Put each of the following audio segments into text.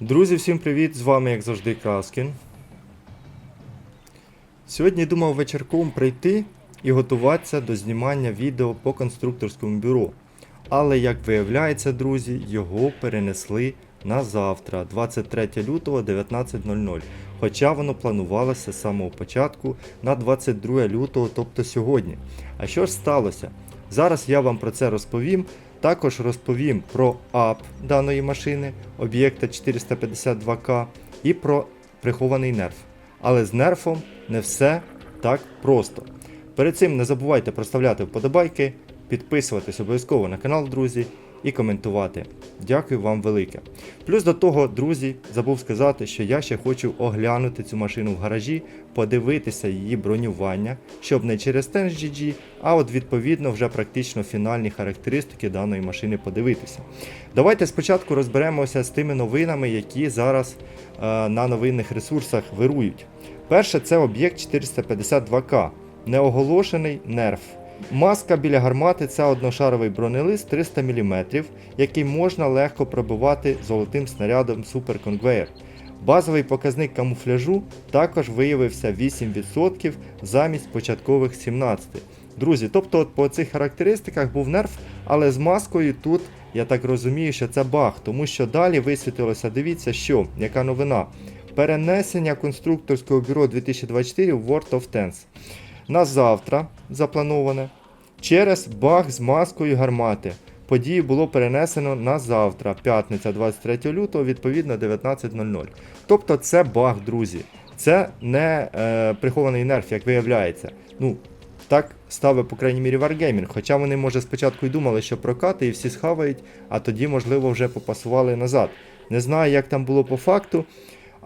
Друзі, всім привіт! З вами, як завжди, Краскін. Сьогодні думав вечірком прийти і готуватися до знімання відео по конструкторському бюро. Але, як виявляється, друзі, його перенесли на завтра, 23 лютого 19.00. Хоча воно планувалося з самого початку на 22 лютого, тобто сьогодні. А що ж сталося? Зараз я вам про це розповім. Також розповім про ап даної машини, об'єкта 452К, і про прихований нерф. Але з нерфом не все так просто. Перед цим не забувайте проставляти вподобайки, підписуватись обов'язково на канал, друзі, і коментувати. Дякую вам велике. Плюс до того, друзі, забув сказати, що я ще хочу оглянути цю машину в гаражі, подивитися її бронювання, щоб не через TenGG, а от відповідно вже практично фінальні характеристики даної машини подивитися. Давайте спочатку розберемося з тими новинами, які зараз е, на новинних ресурсах вирують. Перше це об'єкт 452К, неоголошений нерф. Маска біля гармати це одношаровий бронелист 300 мм, який можна легко пробивати золотим снарядом Super Conveyor. Базовий показник камуфляжу також виявився 8% замість початкових 17%. Друзі, тобто от по цих характеристиках був нерф, але з маскою тут я так розумію, що це баг, тому що далі висвітилося, дивіться, що, яка новина. Перенесення конструкторського бюро 2024 в World of Tanks на завтра заплановане через баг з маскою гармати. Подію було перенесено на завтра, п'ятниця 23 лютого, відповідно 19.00. Тобто це баг, друзі. Це не е, прихований нерф, як виявляється. Ну, так ставив, по крайній мірі, Wargaming. Хоча вони, може, спочатку й думали, що прокати і всі схавають, а тоді, можливо, вже попасували назад. Не знаю, як там було по факту.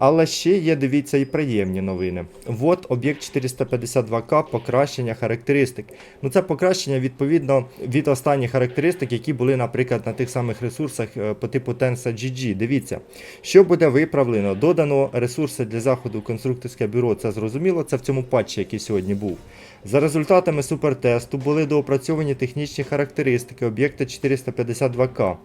Але ще є, дивіться, і приємні новини. От об'єкт 452К покращення характеристик. Ну це покращення відповідно від останніх характеристик, які були, наприклад, на тих самих ресурсах е, по типу Tensa GG. Дивіться, що буде виправлено. Додано ресурси для заходу конструкторське бюро. Це зрозуміло. Це в цьому патчі, який сьогодні був. За результатами супертесту були доопрацьовані технічні характеристики об'єкта 452К.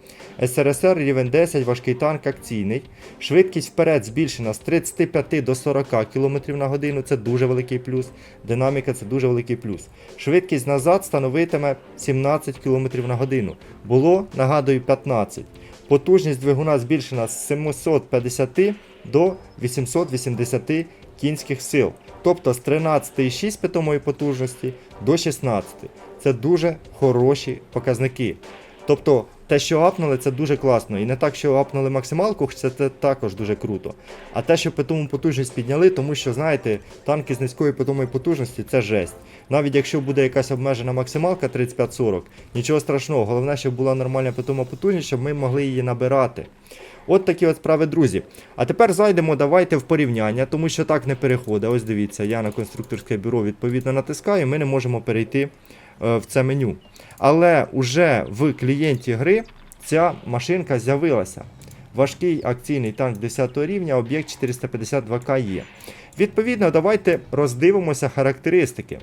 СРСР рівень 10, важкий танк акційний. Швидкість вперед збільшена з 35 до 40 км на годину, це дуже великий плюс. Динаміка це дуже великий плюс. Швидкість назад становитиме 17 км на годину. Було, нагадую, 15. Потужність двигуна збільшена з 750 до 880 кінських сил. Тобто з 13,6 питомої потужності до 16. Це дуже хороші показники. Тобто те, що апнули, це дуже класно. І не так, що апнули максималку, це також дуже круто. А те, що питому потужність підняли, тому що, знаєте, танки з низької питомої потужності це жесть. Навіть якщо буде якась обмежена максималка 35-40, нічого страшного. Головне, щоб була нормальна питома потужність, щоб ми могли її набирати. От такі от справи, друзі. А тепер зайдемо, давайте в порівняння, тому що так не переходить. Ось дивіться, я на конструкторське бюро відповідно натискаю, ми не можемо перейти в це меню. Але уже в клієнті гри ця машинка з'явилася. Важкий акційний танк 10 рівня, об'єкт 452К є. Відповідно, давайте роздивимося характеристики.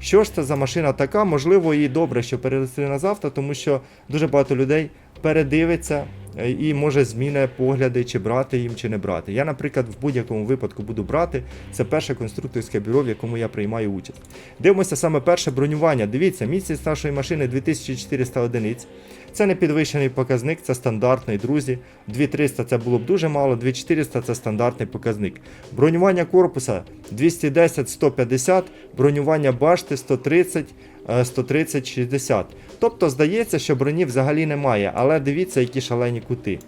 Що ж це за машина така? Можливо, і добре, що перенесли на завтра, тому що дуже багато людей передивиться е, і може зміни погляди, чи брати їм, чи не брати. Я, наприклад, в будь-якому випадку буду брати. Це перше конструкторське бюро, в якому я приймаю участь. Дивимося саме перше бронювання. Дивіться, місяць нашої машини 2400 одиниць. Це не підвищений показник, це стандартний, друзі. 2300 це було б дуже мало, 2400 це стандартний показник. Бронювання корпуса 210-150, бронювання башти 130. 130-60. Тобто здається, що броні взагалі немає, але дивіться, які шалені кути.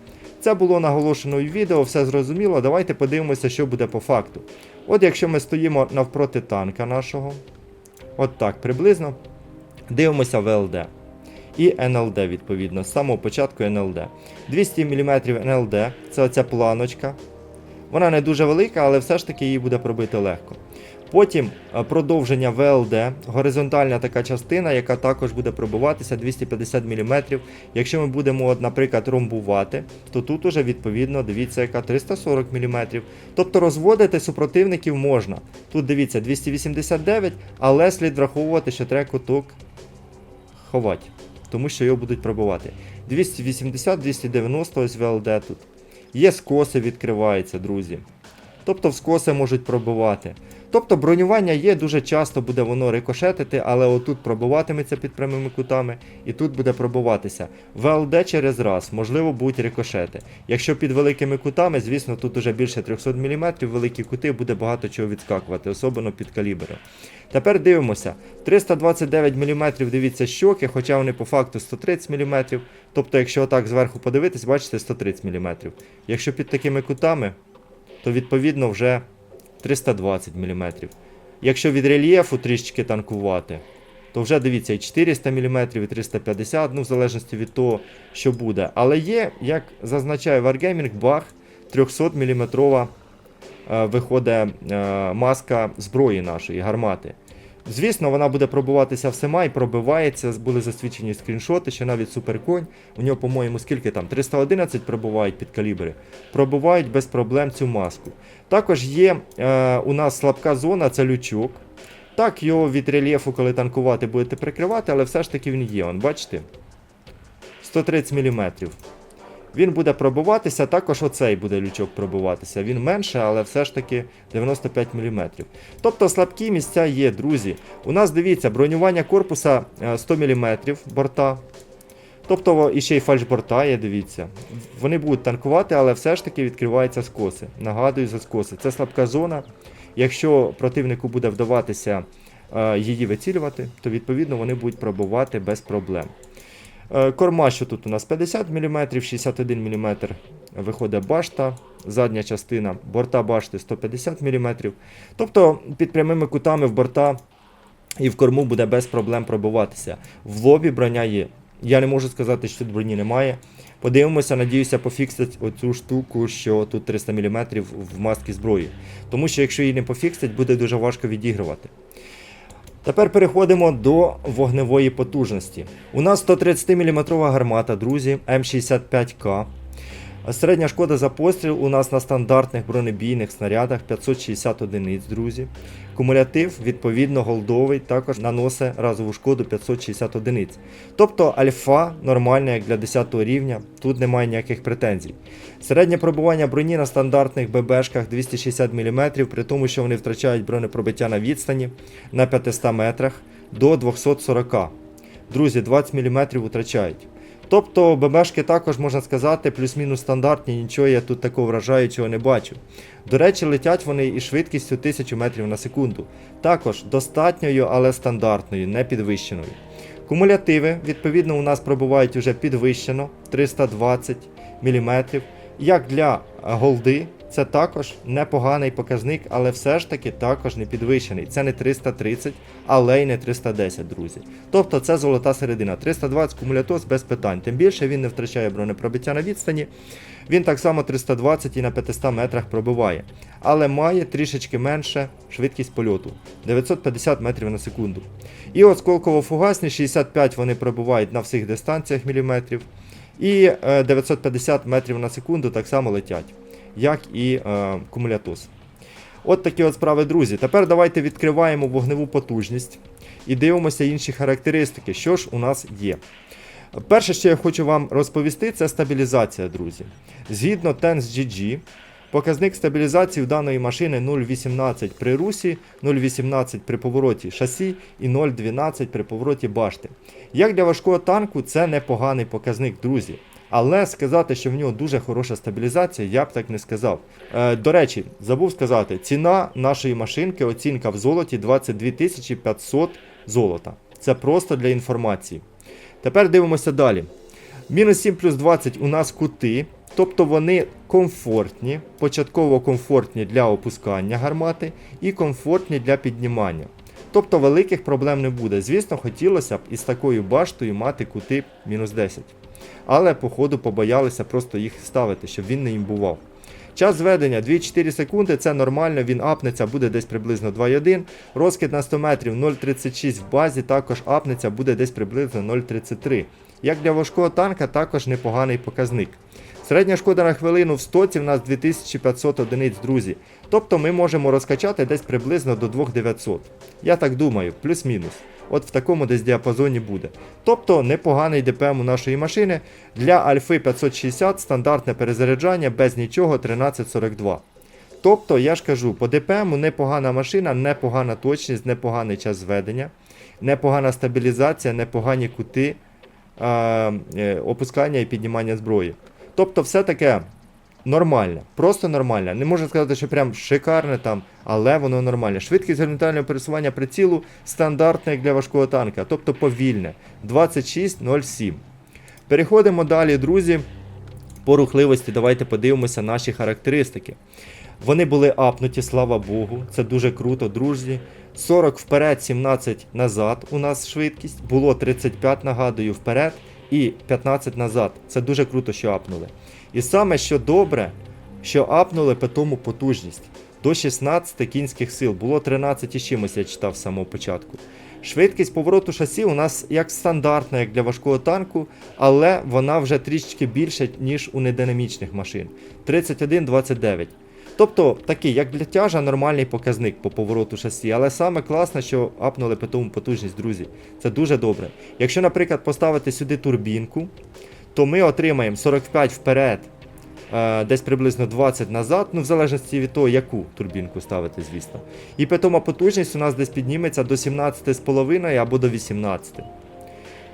Це було наголошено в відео, все зрозуміло. Давайте подивимося, що буде по факту. От якщо ми стоїмо навпроти танка нашого, от так приблизно, дивимося ВЛД. І НЛД, відповідно, з самого початку НЛД. 200 мм НЛД це оця планочка. Вона не дуже велика, але все ж таки її буде пробити легко. Потім е, продовження ВЛД, горизонтальна така частина, яка також буде пробиватися 250 мм. Якщо ми будемо, от, наприклад, ромбувати, то тут уже відповідно дивіться, яка 340 мм. Тобто розводити супротивників можна. Тут дивіться 289, але слід враховувати, що треба куток ховати, тому що його будуть пробивати. 280-290 ось ВЛД тут. Є скоси відкриваються, друзі. Тобто в скоси можуть пробивати. Тобто бронювання є, дуже часто буде воно рикошетити, але отут пробиватиметься під прямими кутами, і тут буде пробиватися. ВЛД через раз, можливо, будуть рикошети. Якщо під великими кутами, звісно, тут уже більше 300 мм, великі кути буде багато чого відскакувати, особливо під калібри. Тепер дивимося. 329 мм, дивіться щоки, хоча вони по факту 130 мм. Тобто, якщо отак зверху подивитись, бачите 130 мм. Якщо під такими кутами, то відповідно вже 320 мм. Якщо від рельєфу трішечки танкувати, то вже дивіться і 400 мм, і 350 ну в залежності від того, що буде. Але є, як зазначає Wargaming, баг 300 мм виходить е, маска зброї нашої, гармати. Звісно, вона буде пробиватися всіма і пробивається. Були засвідчені скріншоти, що навіть суперконь, у нього, по-моєму, скільки там 311 пробувають під калібри, пробувають без проблем цю маску. Також є е, у нас слабка зона, це лючок. Так, його від рельєфу, коли танкувати, будете прикривати, але все ж таки він є. Он, бачите? 130 мм. Він буде пробиватися, також оцей буде лючок пробиватися. Він менше, але все ж таки 95 мм. Тобто слабкі місця є, друзі. У нас дивіться, бронювання корпуса е, 100 мм борта. Тобто і й фальшборта є, дивіться. Вони будуть танкувати, але все ж таки відкриваються скоси. Нагадую за скоси. Це слабка зона. Якщо противнику буде вдаватися е, її вицілювати, то відповідно вони будуть пробувати без проблем. Е, Корма, що тут у нас 50 мм, 61 мм виходить башта, задня частина, борта башти 150 мм. Тобто під прямими кутами в борта і в корму буде без проблем пробиватися. В лобі броня є. Я не можу сказати, що тут броні немає. Подивимося, надіюся, пофіксять оцю штуку, що тут 300 мм в маски зброї. Тому що якщо її не пофіксять, буде дуже важко відігрувати. Тепер переходимо до вогневої потужності. У нас 130 мм гармата, друзі, М65К. Середня шкода за постріл у нас на стандартних бронебійних снарядах 560 одиниць, друзі. Кумулятив, відповідно, голдовий, також наносить разову шкоду 560 одиниць. Тобто альфа нормальна, як для 10 рівня, тут немає ніяких претензій. Середнє пробування броні на стандартних ББшках 260 мм, при тому, що вони втрачають бронепробиття на відстані на 500 метрах до 240. Друзі, 20 мм втрачають. Тобто ББшки також можна сказати плюс-мінус стандартні, нічого я тут такого вражаючого не бачу. До речі, летять вони із швидкістю 1000 метрів на секунду. Також достатньою, але стандартною, не підвищеною. Кумулятиви, відповідно, у нас пробувають вже підвищено 320 мм. Як для голди, це також непоганий показник, але все ж таки також не підвищений. Це не 330, але й не 310, друзі. Тобто це золота середина. 320 кумулятос без питань. Тим більше він не втрачає бронепробиття на відстані. Він так само 320 і на 500 метрах пробиває. Але має трішечки менше швидкість польоту 950 метрів на секунду. І осколково-фугасні 65 вони пробувають на всіх дистанціях міліметрів. І е, 950 метрів на секунду так само летять, як і е, кумулятус. От такі от справи, друзі. Тепер давайте відкриваємо вогневу потужність і дивимося інші характеристики, що ж у нас є. Перше, що я хочу вам розповісти, це стабілізація, друзі. Згідно TensGG, показник стабілізації в даної машини 0,18 при русі, 0,18 при повороті шасі і 0,12 при повороті башти. Як для важкого танку, це непоганий показник, друзі. Але сказати, що в нього дуже хороша стабілізація, я б так не сказав. Е, до речі, забув сказати, ціна нашої машинки, оцінка в золоті 22 500 золота. Це просто для інформації. Тепер дивимося далі. Мінус 7 плюс 20 у нас кути, тобто вони комфортні, початково комфортні для опускання гармати і комфортні для піднімання. Тобто великих проблем не буде. Звісно, хотілося б із такою баштою мати кути мінус 10. Але, походу, побоялися просто їх ставити, щоб він не імбував. Час зведення 2-4 секунди, це нормально, він апнеться, буде десь приблизно 2,1. Розкид на 100 метрів 0,36 в базі, також апнеться, буде десь приблизно 0,33. Як для важкого танка, також непоганий показник. Середня шкода на хвилину в стоці в нас 2500 одиниць, друзі. Тобто ми можемо розкачати десь приблизно до 2900. Я так думаю, плюс-мінус. от в такому десь діапазоні буде. Тобто непоганий ДПМ у нашої машини для Альфи 560 стандартне перезаряджання без нічого 1342. Тобто, я ж кажу, по ДПМу непогана машина, непогана точність, непоганий час зведення, непогана стабілізація, непогані кути опускання і піднімання зброї. Тобто, все таке нормальне, просто нормальне. Не можна сказати, що прям шикарне там, але воно нормальне. Швидкість горизонтального пересування прицілу стандартна для важкого танка, тобто повільне 26.07. Переходимо далі, друзі. По рухливості давайте подивимося наші характеристики. Вони були апнуті, слава Богу. Це дуже круто, друзі. 40 вперед, 17 назад у нас швидкість. Було 35, нагадую, вперед і 15 назад. Це дуже круто, що апнули. І саме що добре, що апнули по тому потужність. До 16 кінських сил. Було 13 і чимось, я читав з самого початку. Швидкість повороту шасі у нас як стандартна, як для важкого танку, але вона вже трішки більша, ніж у нединамічних машин. 31-29. Тобто такий, як для тяжа, нормальний показник по повороту шасі. Але саме класно, що апнули по тому потужність, друзі. Це дуже добре. Якщо, наприклад, поставити сюди турбінку, то ми отримаємо 45 вперед, е, десь приблизно 20 назад, ну в залежності від того, яку турбінку ставити, звісно. І питома потужність у нас десь підніметься до 17,5 або до 18.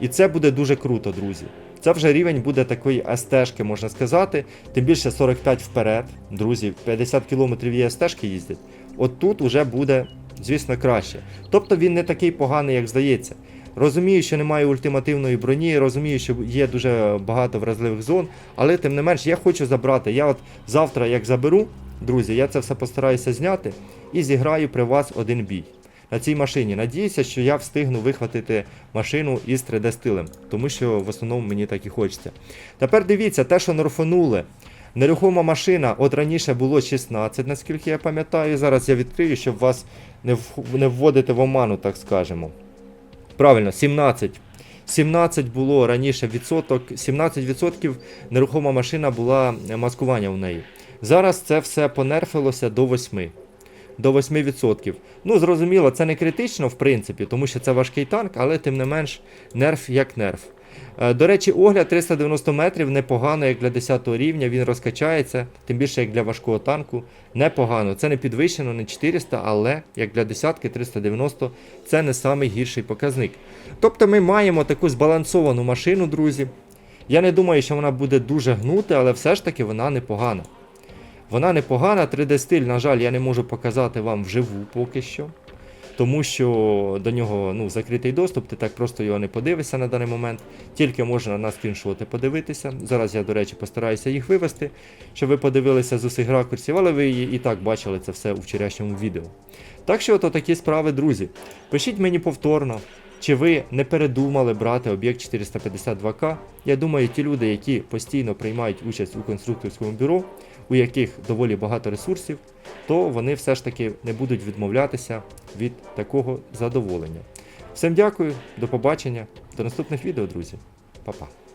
І це буде дуже круто, друзі. Це вже рівень буде такої СТ-шки, можна сказати. Тим більше 45 вперед. Друзі, 50 км є СТ-шки їздять. От тут уже буде, звісно, краще. Тобто він не такий поганий, як здається. Розумію, що немає ультимативної броні, розумію, що є дуже багато вразливих зон, але тим не менш я хочу забрати. Я от завтра, як заберу, друзі, я це все постараюся зняти і зіграю при вас один бій на цій машині. Надіюся, що я встигну вихватити машину із 3D стилем, тому що в основному мені так і хочеться. Тепер дивіться, те, що нерфанули. Нерухома машина, от раніше було 16, наскільки я пам'ятаю. Зараз я відкрию, щоб вас не, не вводити в оману, так скажемо. Правильно, 17. 17 було раніше відсоток, 17% нерухома машина була маскування в неї. Зараз це все понерфилося до 8. До 8%. Ну, зрозуміло, це не критично, в принципі, тому що це важкий танк, але тим не менш нерф як нерф. Е, До речі, огляд 390 метрів непогано, як для 10 рівня, він розкачається, тим більше як для важкого танку. Непогано. Це не підвищено, не 400, але як для десятки 390 це не самий гірший показник. Тобто ми маємо таку збалансовану машину, друзі. Я не думаю, що вона буде дуже гнути, але все ж таки вона непогана. Вона непогана, 3D стиль, на жаль, я не можу показати вам вживу поки що. Тому що до нього ну, закритий доступ, ти так просто його не подивишся на даний момент. Тільки можна на скріншоти подивитися. Зараз я, до речі, постараюся їх вивести, щоб ви подивилися з усіх ракурсів, але ви і так бачили це все у вчорашньому відео. Так що, ото такі справи, друзі. Пишіть мені повторно, чи ви не передумали брати об'єкт 452К. Я думаю, ті люди, які постійно приймають участь у конструкторському бюро, у яких доволі багато ресурсів, то вони все ж таки не будуть відмовлятися від такого задоволення. Всім дякую, до побачення, до наступних відео, друзі. Па-па.